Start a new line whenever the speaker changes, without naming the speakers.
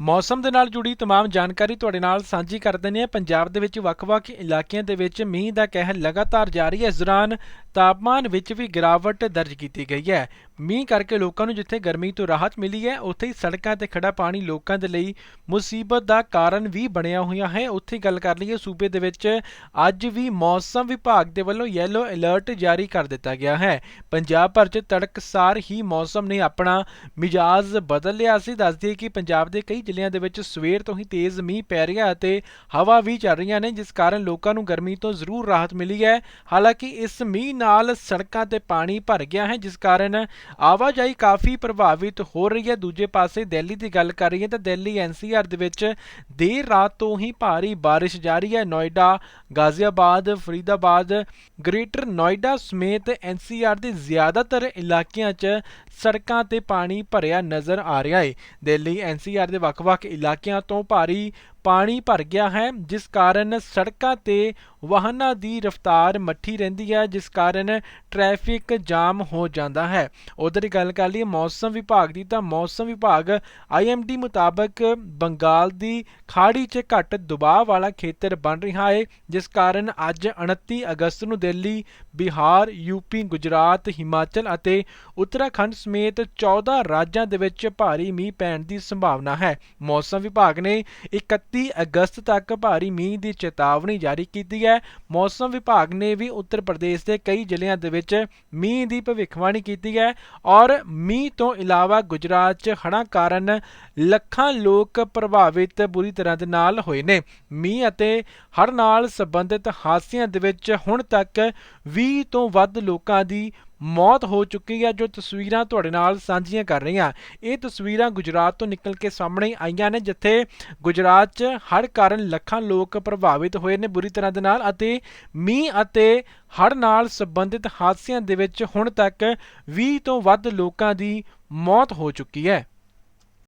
ਮੌਸਮ ਦੇ ਨਾਲ ਜੁੜੀ तमाम ਜਾਣਕਾਰੀ ਤੁਹਾਡੇ ਨਾਲ ਸਾਂਝੀ ਕਰ ਦਿੰਦੇ ਹਾਂ ਪੰਜਾਬ ਦੇ ਵਿੱਚ ਵੱਖ-ਵੱਖ ਇਲਾਕਿਆਂ ਦੇ ਵਿੱਚ ਮੀਂਹ ਦਾ ਕਹਿਰ ਲਗਾਤਾਰ ਜਾਰੀ ਹੈ ਇਸ ਦੌਰਾਨ ਤਾਪਮਾਨ ਵਿੱਚ ਵੀ ਗਿਰਾਵਟ ਦਰਜ ਕੀਤੀ ਗਈ ਹੈ। ਮੀਂਹ ਕਰਕੇ ਲੋਕਾਂ ਨੂੰ ਜਿੱਥੇ ਗਰਮੀ ਤੋਂ ਰਾਹਤ ਮਿਲੀ ਹੈ, ਉੱਥੇ ਹੀ ਸੜਕਾਂ ਤੇ ਖੜਾ ਪਾਣੀ ਲੋਕਾਂ ਦੇ ਲਈ ਮੁਸੀਬਤ ਦਾ ਕਾਰਨ ਵੀ ਬਣਿਆ ਹੋਇਆ ਹੈ। ਉੱਥੇ ਗੱਲ ਕਰ ਲਈਏ ਸੂਬੇ ਦੇ ਵਿੱਚ ਅੱਜ ਵੀ ਮੌਸਮ ਵਿਭਾਗ ਦੇ ਵੱਲੋਂ ਯੈਲੋ ਅਲਰਟ ਜਾਰੀ ਕਰ ਦਿੱਤਾ ਗਿਆ ਹੈ। ਪੰਜਾਬ ਭਰ 'ਚ ਤੜਕਸਾਰ ਹੀ ਮੌਸਮ ਨੇ ਆਪਣਾ ਮਿਜਾਜ਼ ਬਦਲ ਲਿਆ ਸੀ। ਦੱਸਦੀ ਕਿ ਪੰਜਾਬ ਦੇ ਕਈ ਜ਼ਿਲ੍ਹਿਆਂ ਦੇ ਵਿੱਚ ਸਵੇਰ ਤੋਂ ਹੀ ਤੇਜ਼ ਮੀਂਹ ਪੈ ਰਿਹਾ ਅਤੇ ਹਵਾ ਵੀ ਚੱਲ ਰਹੀਆਂ ਨੇ, ਜਿਸ ਕਾਰਨ ਲੋਕਾਂ ਨੂੰ ਗਰਮੀ ਤੋਂ ਜ਼ਰੂਰ ਰਾਹਤ ਮਿਲੀ ਹੈ। ਹਾਲਾਂਕਿ ਇਸ ਮੀਂਹ ਨਾਲ ਸੜਕਾਂ ਤੇ ਪਾਣੀ ਭਰ ਗਿਆ ਹੈ, ਜਿਸ ਕਾਰਨ ਆਵਾਜਾਈ ਕਾਫੀ ਪ੍ਰਭਾਵਿਤ ਹੋ ਰਹੀ ਹੈ। ਦੂਜੇ ਪਾਸੇ ਦਿੱਲੀ ਦੀ ਗੱਲ ਕਰ ਰਹੀ ਹੈ ਤਾਂ ਦਿੱਲੀ ਐਨਸੀਆਰ ਦੇ ਵਿੱਚ ਦੇਰ ਰਾਤ ਤੋਂ ਹੀ ਭਾਰੀ ਬਾਰਿਸ਼ ਜਾਰੀ ਹੈ। ਨੋਇਡਾ, ਗਾਜ਼ੀਆਬਾਦ, ਫਰੀਦਾਬਾਦ, ਗ੍ਰੇਟਰ ਨੋਇਡਾ ਸਮੇਤ ਐਨਸੀਆਰ ਦੇ ਜ਼ਿਆਦਾਤਰ ਇਲਾਕਿਆਂ 'ਚ ਸੜਕਾਂ ਤੇ ਪਾਣੀ ਭਰਿਆ ਨਜ਼ਰ ਆ ਰਿਹਾ ਹੈ। ਦਿੱਲੀ ਐਨਸੀਆਰ ਦੇ ਵੱਖ-ਵੱਖ ਇਲਾਕਿਆਂ ਤੋਂ ਭਾਰੀ ਪਾਣੀ ਭਰ ਗਿਆ ਹੈ, ਜਿਸ ਕਾਰਨ ਸੜਕਾਂ ਤੇ ਵਾਹਨਾਂ ਦੀ ਰਫ਼ਤਾਰ ਮੱਠੀ ਰਹਿੰਦੀ ਹੈ, ਜਿਸ ਕਾਰਨ ਟ੍ਰੈਫਿਕ ਜਾਮ ਹੋ ਜਾਂਦਾ ਹੈ। ਉਧਰ ਗੱਲ ਕਰ ਲਈਏ ਮੌਸਮ ਵਿਭਾਗ ਦੀ, ਤਾਂ ਮੌਸਮ ਵਿਭਾਗ ਆਈਐਮਡੀ ਮੁਤਾਬਕ ਬੰਗਾਲ ਦੀ ਖਾੜੀ 'ਚ ਘੱਟ ਦਬਾਅ ਵਾਲਾ ਖੇਤਰ ਬਣ ਰਿਹਾ ਹੈ ਜਿਸ ਕਾਰਨ ਅੱਜ 29 ਅਗਸਤ ਨੂੰ ਦਿੱਲੀ, ਬਿਹਾਰ ਯੂਪੀ ਗੁਜਰਾਤ, ਹਿਮਾਚਲ ਅਤੇ ਉੱਤਰਾਖੰਡ ਸਮੇਤ 14 ਰਾਜਾਂ ਦੇ ਵਿੱਚ ਭਾਰੀ ਮੀਂਹ ਪੈਣ ਦੀ ਸੰਭਾਵਨਾ ਹੈ। ਮੌਸਮ ਵਿਭਾਗ ਨੇ 31 ਅਗਸਤ ਤੱਕ ਭਾਰੀ ਮੀਂਹ ਦੀ ਚੇਤਾਵਨੀ ਜਾਰੀ ਕੀਤੀ ਹੈ। ਮੌਸਮ ਵਿਭਾਗ ਨੇ ਵੀ ਉੱਤਰ ਪ੍ਰਦੇਸ਼ ਦੇ ਕਈ ਜ਼ਿਲ੍ਹਿਆਂ ਦੇ ਵਿੱਚ ਮੀਂਹ ਦੀ ਭਵਿੱਖਬਾਣੀ ਕੀਤੀ ਹੈ ਔਰ ਮੀਂਹ ਤੋਂ ਇਲਾਵਾ ਗੁਜਰਾਤ 'ਚ ਹੜ੍ਹਾਂ ਕਾਰਨ ਲੱਖਾਂ ਲੋਕ ਪ੍ਰਭਾਵਿਤ ਬੁਰੀ ਤਰ੍ਹਾਂ ਦੇ ਨਾਲ ਹੋਏ ਨੇ। ਮੀਂਹ ਅਤੇ ਹੜ੍ਹ ਨਾਲ ਸੰਬੰਧਿਤ ਹਾਦਸਿਆਂ ਦੇ ਵਿੱਚ ਹੁਣ ਤੱਕ 20 ਤੋਂ ਵੱਧ ਲੋਕਾਂ ਦੀ ਮੌਤ ਹੋ ਚੁੱਕੀ ਹੈ ਜੋ ਤਸਵੀਰਾਂ ਤੁਹਾਡੇ ਨਾਲ ਸਾਂਝੀਆਂ ਕਰ ਰਹੀਆਂ। ਇਹ ਤਸਵੀਰਾਂ ਗੁਜਰਾਤ ਤੋਂ ਨਿਕਲ ਕੇ ਸਾਹਮਣੇ ਆਈਆਂ ਨੇ, ਜਿੱਥੇ ਗੁਜਰਾਤ 'ਚ ਹੜ੍ਹ ਕਾਰਨ ਲੱਖਾਂ ਲੋਕ ਪ੍ਰਭਾਵਿਤ ਹੋਏ ਨੇ ਬੁਰੀ ਤਰ੍ਹਾਂ ਦੇ ਨਾਲ ਅਤੇ ਮੀਂਹ ਅਤੇ ਹੜ੍ਹ ਨਾਲ ਸੰਬੰਧਿਤ ਹਾਦਸਿਆਂ ਦੇ ਵਿੱਚ ਹੁਣ ਤੱਕ 20 ਤੋਂ ਵੱਧ ਲੋਕਾਂ ਦੀ ਮੌਤ ਹੋ ਚੁੱਕੀ ਹੈ।